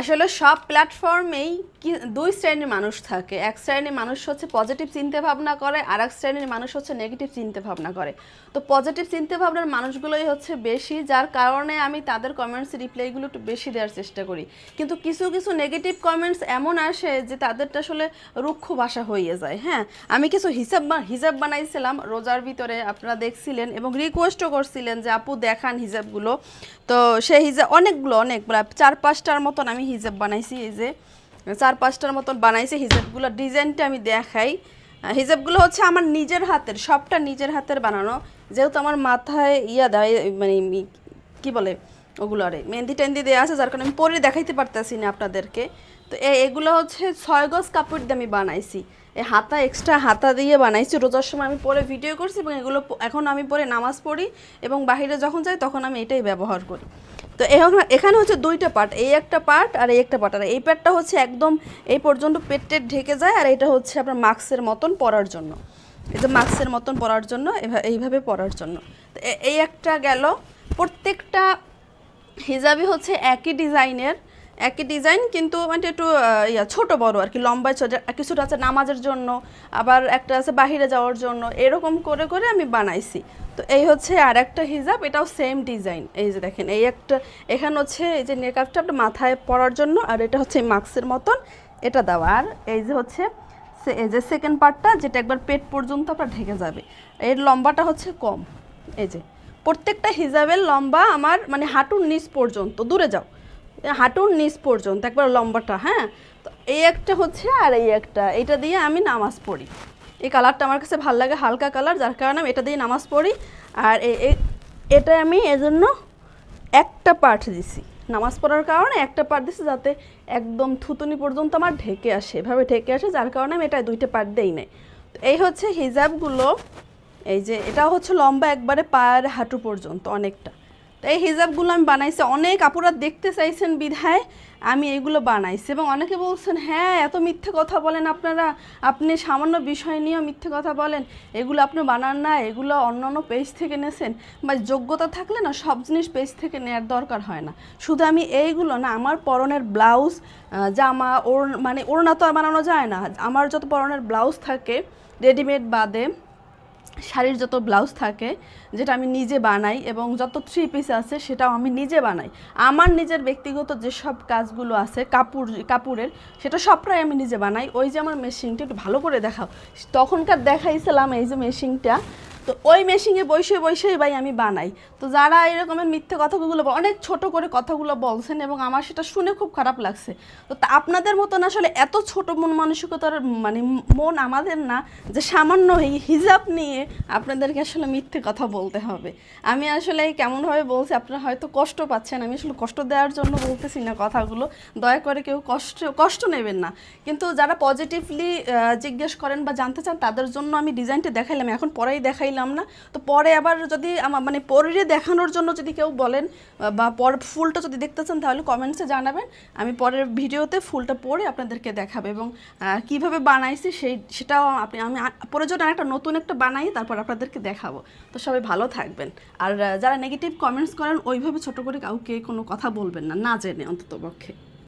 আসলে সব প্ল্যাটফর্মেই কি, দুই শ্রেণির মানুষ থাকে। এক শ্রেণির মানুষ হচ্ছে পজিটিভ চিন্তা ভাবনা করে আর এক শ্রেণির মানুষ হচ্ছে নেগেটিভ চিন্তা ভাবনা করে। তো পজিটিভ চিন্তা ভাবনার মানুষগুলোই হচ্ছে বেশি, যার কারণে আমি তাদের কমেন্টস রিপ্লাইগুলো একটু বেশি দেওয়ার চেষ্টা করি। কিন্তু কিছু কিছু নেগেটিভ কমেন্টস এমন আসে যে তাদেরটা আসলে রুক্ষ ভাষা হয়ে যায় হ্যাঁ? আমি কিছু হিসাব হিসাব বানাইছিলাম, রোজার ভিতরে আপনারা দেখছিলেন এবং রিকোয়েস্টও করছিলেন যে, আপু, দেখান হিসাবগুলো। তো সেই হিসাব অনেকগুলো, অনেক চার পাঁচটার মতন আমি হিসাব বানাইছি, এই যে, চার পাঁচটার মতন বানাইছি, হিজাবগুলো ডিজাইনটা আমি দেখাই। হিজাবগুলো হচ্ছে আমার নিজের হাতের, সবটা নিজের হাতের বানানো। যেহেতু আমার মাথায় ইয়া দেয় মানে কি বলে ওগুলো আরে মেহেন্দি টেন্দি দেওয়া আছে, যার কারণে আমি পরে দেখাইতে পারতেছি না আপনাদেরকে। তো এগুলো হচ্ছে ছয় গজ কাপড় দিয়ে আমি বানাইছি। এই হাতা এক্সট্রা হাতা দিয়ে বানাইছি। রোজার সময় আমি পরে ভিডিও করছি এবং এগুলো এখন আমি পরে নামাজ পড়ি এবং বাইরে যখন যাই তখন আমি এটাই ব্যবহার করি। তো এখন- হচ্ছে দুইটা পার্ট এই একটা পার্ট আর এই একটা পার্ট আর এই পার্টটা হচ্ছে একদম এই পর্যন্ত পেটে ঢেকে যায় আর এটা হচ্ছে আপনার মাস্কের মতন পরার জন্য। এই যে মাস্কের মতন পরার জন্য এইভাবে পরার জন্য। তো এই একটা গেল। প্রত্যেকটা হিজাবি হচ্ছে একই ডিজাইনের একই ডিজাইন কিন্তু মানে একটু ইয়া, ছোট বড় আর কি লম্বায় কিছুটা আছে নামাজের জন্য, আবার একটা আছে বাহিরে যাওয়ার জন্য, এরকম করে করে আমি বানাইছি। তো এই হচ্ছে আর একটা হিজাব, এটাও সেম ডিজাইন এই যে দেখেন, এই একটা, এখানে হচ্ছে এই যে নেকআপটা আপনার মাথায় পরার জন্য, আর এটা হচ্ছে মাস্কের মতন, এটা দেওয়া। আর এই যে হচ্ছে এই যে সেকেন্ড পার্টটা যেটা একবার পেট পর্যন্ত আপনার ঢেকে যাবে। এর লম্বাটা হচ্ছে কম। এই যে, প্রত্যেকটা হিজাবের লম্বা আমার মানে হাঁটুর নিচ পর্যন্ত, দূরে যাও। হাঁটুর নিচ পর্যন্ত, একবার লম্বাটা হ্যাঁ? তো এই একটা হচ্ছে আর এই একটা। এটা দিয়ে আমি নামাজ পড়ি। এই কালারটা আমার কাছে ভালো লাগে, হালকা কালার, যার কারণে আমি এটা দিয়ে নামাজ পড়ি। আর এটা আমি এজন্য একটা পার্ট দিছি। নামাজ পড়ার কারণে একটা পার্ট দিছি যাতে একদম থুতুনি পর্যন্ত আমার ঢেকে আসে। এভাবে ঢেকে আসে, যার কারণে আমি এটা দুইটা পার্ট দেই নাই। তো এই হচ্ছে হিজাবগুলো। এই যে এটা হচ্ছে লম্বা একবারে পায়ের হাঁটু পর্যন্ত অনেকটা। তো এই হিজাবগুলো আমি বানাইছি। অনেক আপুরা দেখতে চাইছেন বিধায় আমি এগুলো বানাইছি এবং অনেকে বলছেন হ্যাঁ এত মিথ্যে কথা বলেন আপনারা। আপনি সামান্য বিষয় নিয়েও মিথ্যে কথা বলেন। এগুলো আপনি বানান না, এগুলো অন্য অন্য পেজ থেকে নেছেন। বা যোগ্যতা থাকলে না, সব জিনিস পেজ থেকে নেওয়ার দরকার হয় না। শুধু আমি এইগুলো না, আমার পরনের ব্লাউজ জামা ওর মানে ওড়না তো বানানো যায় না। আমার যত পরনের ব্লাউজ থাকে রেডিমেড বাদে শাড়ির যত ব্লাউজ থাকে, যেটা আমি নিজে বানাই এবং যত থ্রি পিস আছে সেটাও আমি নিজে বানাই। আমার নিজের ব্যক্তিগত যেসব কাজগুলো আছে, কাপড়, কাপড়ের, সেটা সব প্রায় আমি নিজে বানাই। ওই যে আমার মেশিনটা একটু ভালো করে দেখাও। তখনকার দেখাইছিলাম এই যে মেশিনটা তো ওই মেশিনে বসে বসেই ভাই আমি বানাই। তো যারা এরকমের মিথ্যে কথাগুলো অনেক ছোট করে কথাগুলো বলছেন এবং আমার সেটা শুনে খুব খারাপ লাগছে। তো আপনাদের মতন আসলে এত ছোট মন মানসিকতার মানে মন আমাদের না যে সামান্য এই হিজাব নিয়ে আপনাদেরকে আসলে মিথ্যে কথা বলতে হবে। আমি আসলে কেমনভাবে বলছি, আপনারা হয়তো কষ্ট পাচ্ছেন। আমি আসলে কষ্ট দেওয়ার জন্য বলতেছি না কথাগুলো। দয়া করে কেউ কষ্ট কষ্ট নেবেন না। কিন্তু যারা পজিটিভলি জিজ্ঞেস করেন বা জানতে চান, তাদের জন্য আমি ডিজাইনটা দেখাইলাম। এখন পরেই দেখাইলাম না। তো পরে আবার যদি আমার মানে পরে দেখানোর জন্য যদি কেউ বলেন বা পর ফুলটা যদি দেখতে চান তাহলে কমেন্টসে জানাবেন। আমি পরের ভিডিওতে ফুলটা পরে আপনাদেরকে দেখাবো এবং কীভাবে বানাইছি সেই, সেটাও আপনি, আমি প্রয়োজন একটা নতুন একটা বানাই, তারপর আপনাদেরকে দেখাবো। তো সবাই ভালো থাকবেন। আর যারা নেগেটিভ কমেন্টস করেন, ওইভাবে ছোট করে কাউকে কোনো কথা বলবেন না না জেনে অন্তত পক্ষে